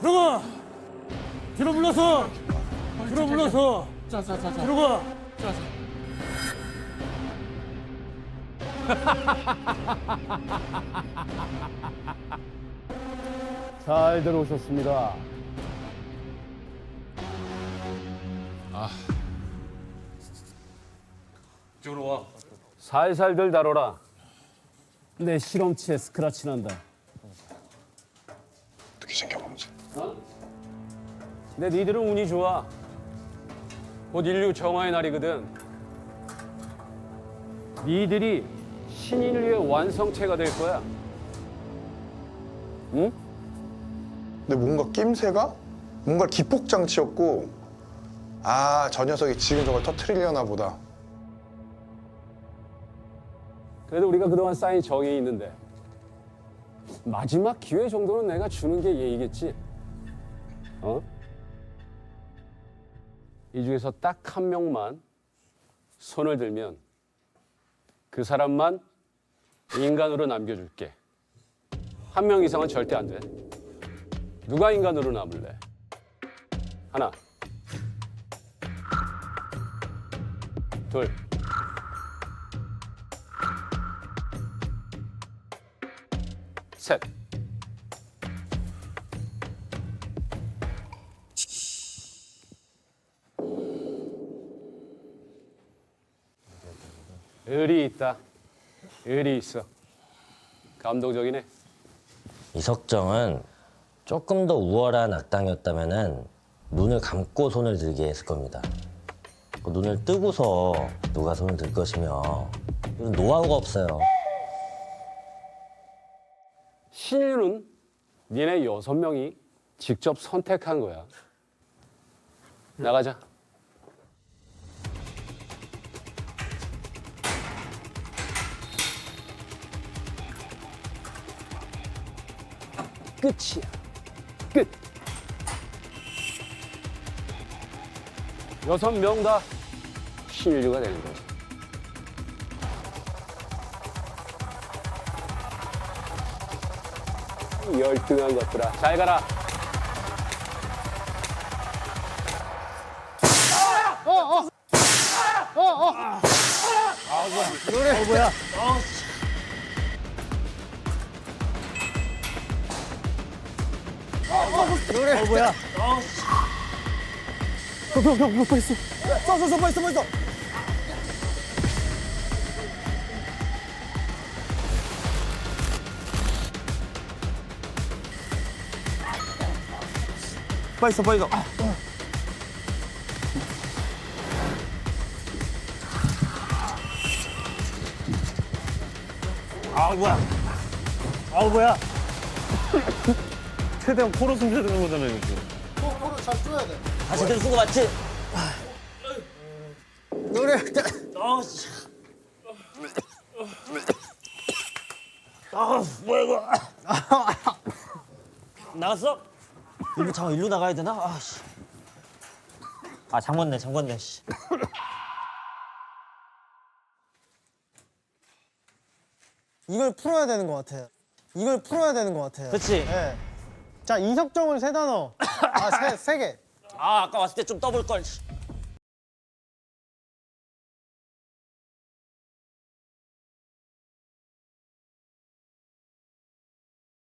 들어가! 뒤로 불러서! 뒤로 불러서! 들어가! 잘 들어오셨습니다. 이쪽으로 와. 살살들 다뤄라. 내 실험치에 스크라치 난다. 어떻게 생겨보면서 근데 니들은 운이 좋아. 곧 인류 정화의 날이거든. 니들이 신인류의 완성체가 될 거야. 응? 근데 뭔가 낌새가 뭔가 기폭장치였고 아 저 녀석이 지금 저걸 터트리려나 보다 그래도 우리가 그동안 쌓인 정이 있는데 마지막 기회 정도는 내가 주는 게 예의겠지. 어? 이 중에서 딱 한 명만 손을 들면 그 사람만 인간으로 남겨줄게. 한 명 이상은 절대 안 돼. 누가 인간으로 남을래? 하나, 둘, 셋. 의리 있다. 의리 있어. 감동적이네. 이석정은 조금 더 우월한 악당이었다면은 눈을 감고 손을 들게 했을 겁니다. 그 눈을 뜨고서 누가 손을 들 것이며 노하우가 없어요. 신유는 니네 여섯 명이 직접 선택한 거야. 나가자. 끝이야. 끝. 여섯 명 다 신유가 되는 거야. 열등한 것들아. 잘 가라. 빨리 써, 빨리 써. 아, 뭐야. 아, 뭐야. 최대한 코로 숨 쉬는 거잖아요, 이거. 아, 제대로 쓴거 맞지? 노래. 아, 씨. 아, 뭐야, 이거. 나갔어? 일로 잠깐 일로 나가야 되나? 아, 씨. 아, 잠궜네, 잠궜네, 씨. 이걸 풀어야 되는 것 같아요. 이걸 풀어야 되는 것 같아요. 그치? 네. 자, 이석정을 세 단어. 아, 세, 세 개. 아, 아까 왔을 때 좀 떠볼 걸. 씨.